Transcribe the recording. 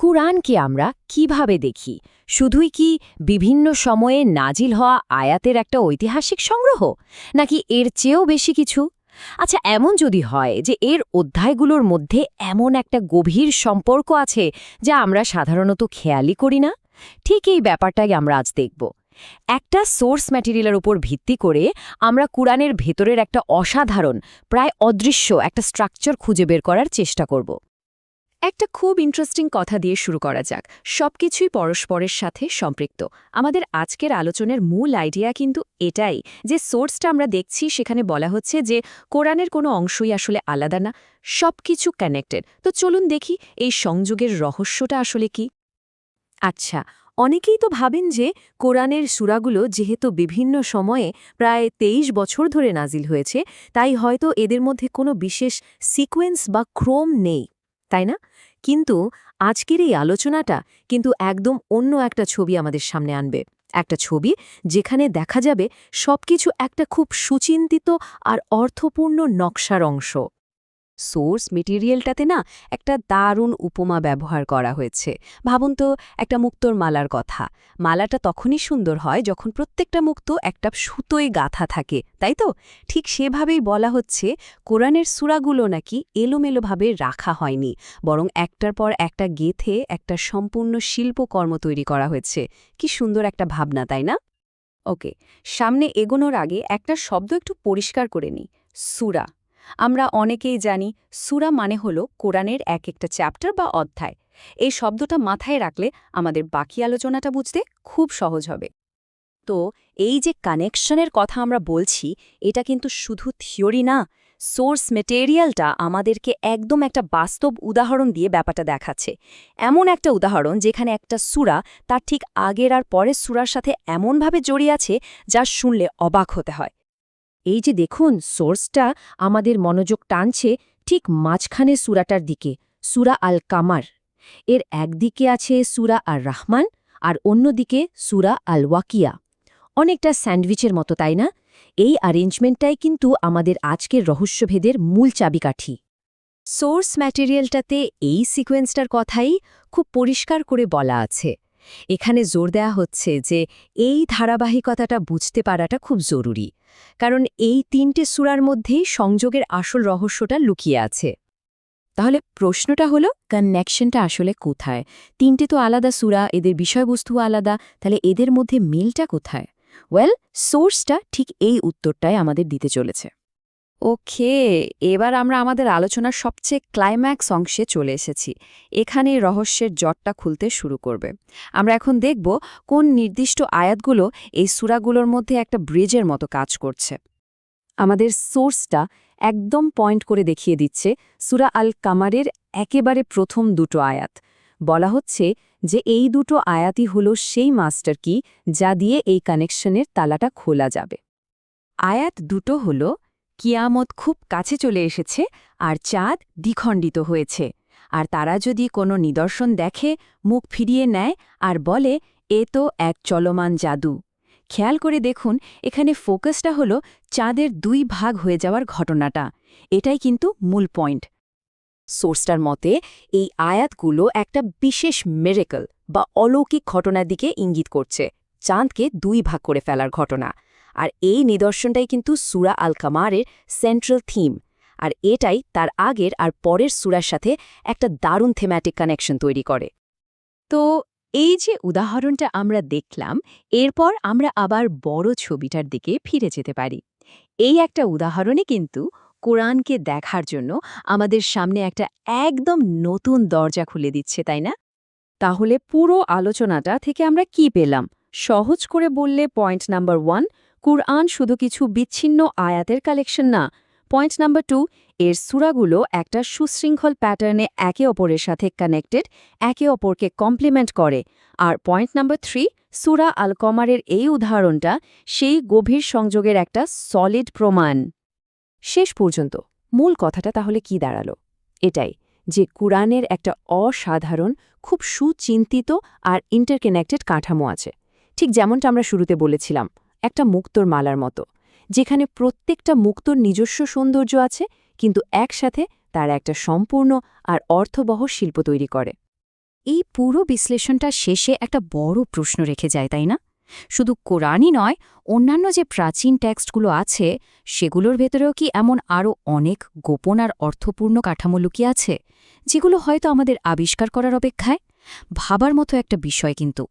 কুরআনকে আমরা কীভাবে দেখি? শুধুই কি বিভিন্ন সময়ে নাজিল হওয়া আয়াতের একটা ঐতিহাসিক সংগ্রহ? নাকি এর চেয়েও বেশি কিছু? আচ্ছা এমন যদি হয় যে এর অধ্যায়গুলোর মধ্যে এমন একটা গভীর সম্পর্ক আছে যা আমরা সাধারণত খেয়ালই করি না? ঠিক এই ব্যাপারটাই আমরা আজ দেখব। একটা সোর্স ম্যাটেরিয়ালের উপর ভিত্তি করে আমরা কুরআনের ভেতরের একটা অসাধারণ, প্রায় অদৃশ্য একটা স্ট্রাকচার খুঁজে বের করার চেষ্টা করব। একটা খুব ইন্টারেস্টিং কথা দিয়ে শুরু করা যাক। সবকিছুই পরস্পরের সাথে সম্পৃক্ত। আমাদের আজকের আলোচনার মূল আইডিয়া কিন্তু এটাই যে সোর্সটা আমরা দেখছি সেখানে বলা হচ্ছে যে কোরআনের কোনো অংশই আসলে আলাদা না, সবকিছু কানেক্টেড তো চলুন দেখি এই সংযোগের রহস্যটা আসলে কি? আচ্ছা অনেকেই তো ভাবেন যে কোরআনের সুরাগুলো যেহেতু বিভিন্ন সময়ে প্রায় ২৩ বছর ধরে নাজিল হয়েছে, তাই হয়তো এদের মধ্যে কোনো বিশেষ সিকোয়েন্স বা ক্রোম নেই। তাই না? কিন্তু আজকের এই আলোচনাটা কিন্তু একদম অন্য একটা ছবি আমাদের সামনে আনবে। একটা ছবি যেখানে দেখা যাবে সবকিছু একটা খুব সুচিন্তিত আর অর্থপূর্ণ নকশার অংশ। সোর্স মেটেরিয়ালটাতে না একটা দারুণ উপমা ব্যবহার করা হয়েছে। ভাবুন তো, একটা মুক্তোর মালার কথা। মালাটা তখনই সুন্দর হয় যখন প্রত্যেকটা মুক্ত একটা সুতোয় গাথা থাকে, তাই তো? ঠিক সেভাবেই বলা হচ্ছে, কোরআনের সুরাগুলো নাকি এলোমেলোভাবে রাখা হয়নি, বরং একটার পর একটা গেথে একটা সম্পূর্ণ শিল্পকর্ম তৈরি করা হয়েছে। কি সুন্দর একটা ভাবনা, তাই না? ওকে, সামনে এগোনোর আগে একটা শব্দ একটু পরিষ্কার করে নিই। সুরা। আমরা অনেকেই জানি সুরা মানে হল কোরআনের এক একটা চ্যাপ্টার বা অধ্যায়। এই শব্দটা মাথায় রাখলে আমাদের বাকি আলোচনাটা বুঝতে খুব সহজ হবে। তো এই যে কানেকশনের কথা আমরা বলছি, এটা কিন্তু শুধু থিওরি না, সোর্স মেটেরিয়ালটা আমাদেরকে একদম একটা বাস্তব উদাহরণ দিয়ে ব্যাপারটা দেখাচ্ছে। এমন একটা উদাহরণ যেখানে একটা সুরা তার ঠিক আগের আর পরের সুরার সাথে এমনভাবে জড়িয়ে আছে যা শুনলে অবাক হতে হয়। এই যে দেখুন, সোর্সটা আমাদের মনোযোগ টানছে ঠিক মাঝখানে সুরাটার দিকে, সুরা আল কামার এর একদিকে আছে সুরা আর রাহমান আর অন্যদিকে সুরা আল ওয়াকিয়া অনেকটা স্যান্ডউইচের মতো, তাই না? এই অ্যারেঞ্জমেন্টটাই কিন্তু আমাদের আজকের রহস্যভেদের মূল চাবিকাঠি। সোর্স ম্যাটেরিয়ালটাতে এই সিকোয়েন্সটার কথাই খুব পরিষ্কার করে বলা আছে। এখানে জোর দেয়া হচ্ছে যে এই ধারাবাহিকতাটা বুঝতে পারাটা খুব জরুরি। কারণ এই তিনটে সুরার মধ্যেই সংযোগের আসল রহস্যটা লুকিয়ে আছে। তাহলে প্রশ্নটা হলো কানেকশনটা আসলে কোথায়? তিনটে তো আলাদা সুরা, এদের বিষয়বস্তু আলাদা, তাহলে এদের মধ্যে মিলটা কোথায়? ওয়েল সোর্সটা ঠিক এই উত্তরটাই আমাদের দিতে চলেছে। ওকে, এবার আমরা আমাদের আলোচনার সবচেয়ে ক্লাইম্যাক্স অংশে চলে এসেছি। এখানে রহস্যের জটটা খুলতে শুরু করবে। আমরা এখন দেখব কোন নির্দিষ্ট আয়াতগুলো এই সুরাগুলোর মধ্যে একটা ব্রিজের মতো কাজ করছে। আমাদের সোর্সটা একদম পয়েন্ট করে দেখিয়ে দিচ্ছে সুরা আল কামারের একেবারে প্রথম দুটো আয়াত। বলা হচ্ছে যে এই দুটো আয়াতই হল সেই মাস্টার কি যা দিয়ে এই কানেকশনের তালাটা খোলা যাবে। আয়াত দুটো হলো কিয়ামত খুব কাছে চলে এসেছে আর চাঁদ দ্বিখণ্ডিত হয়েছে। আর তারা যদি কোনো নিদর্শন দেখে, মুখ ফিরিয়ে নেয় আর বলে, এ তো এক চলমান জাদু। খেয়াল করে দেখুন, এখানে ফোকাসটা হলো চাঁদের দুই ভাগ হয়ে যাওয়ার ঘটনাটা। এটাই কিন্তু মূল পয়েন্ট। সোর্সটার মতে, এই আয়াতগুলো একটা বিশেষ মেরেকল বা অলৌকিক ঘটনার দিকে ইঙ্গিত করছে। চাঁদকে দুই ভাগ করে ফেলার ঘটনা। আর এই নিদর্শনটাই কিন্তু সুরা আল কামারের সেন্ট্রাল থিম আর এটাই তার আগের আর পরের সুরার সাথে একটা দারুণ থেম্যাটিক কানেকশন তৈরি করে। তো এই যে উদাহরণটা আমরা দেখলাম, এরপর আমরা আবার বড় ছবিটার দিকে ফিরে যেতে পারি। এই একটা উদাহরণে কিন্তু কোরআনকে দেখার জন্য আমাদের সামনে একটা একদম নতুন দরজা খুলে দিচ্ছে, তাই না? তাহলে পুরো আলোচনাটা থেকে আমরা কি পেলাম? সহজ করে বললে পয়েন্ট নাম্বার ওয়ান কুরআন শুধু কিছু বিচ্ছিন্ন আয়াতের কালেকশন না। পয়েন্ট নাম্বার টু, এর সুরাগুলো একটা সুশৃঙ্খল প্যাটার্নে একে অপরের সাথে কানেক্টেড, একে অপরকে কমপ্লিমেন্ট করে। আর পয়েন্ট নাম্বার থ্রি, সুরা আল কমারের এই উদাহরণটা সেই গভীর সংযোগের একটা সলিড প্রমাণ। শেষ পর্যন্ত, মূল কথাটা তাহলে কি দাঁড়াল? এটাই যে কুরআনের একটা অসাধারণ, খুব সুচিন্তিত আর ইন্টারকানেক্টেড কাঠামো আছে। ঠিক যেমনটা আমরা শুরুতে বলেছিলাম একটা মুক্তোর মালার মতো, যেখানে প্রত্যেকটা মুক্তোর নিজস্ব সৌন্দর্য আছে, কিন্তু একসাথে তার একটা সম্পূর্ণ আর অর্থবহ শিল্প তৈরি করে। এই পুরো বিশ্লেষণটা শেষে একটা বড় প্রশ্ন রেখে যায়, তাই না? শুধু কোরআনই নয়, অন্যান্য যে প্রাচীন টেক্সটগুলো আছে, সেগুলোর ভেতরেও কি এমন আরও অনেক গোপন আর অর্থপূর্ণ কাঠামো লুকিয়ে আছে, যেগুলো হয়তো আমাদের আবিষ্কার করার অপেক্ষায়? ভাবার মতো একটা বিষয় কিন্তু।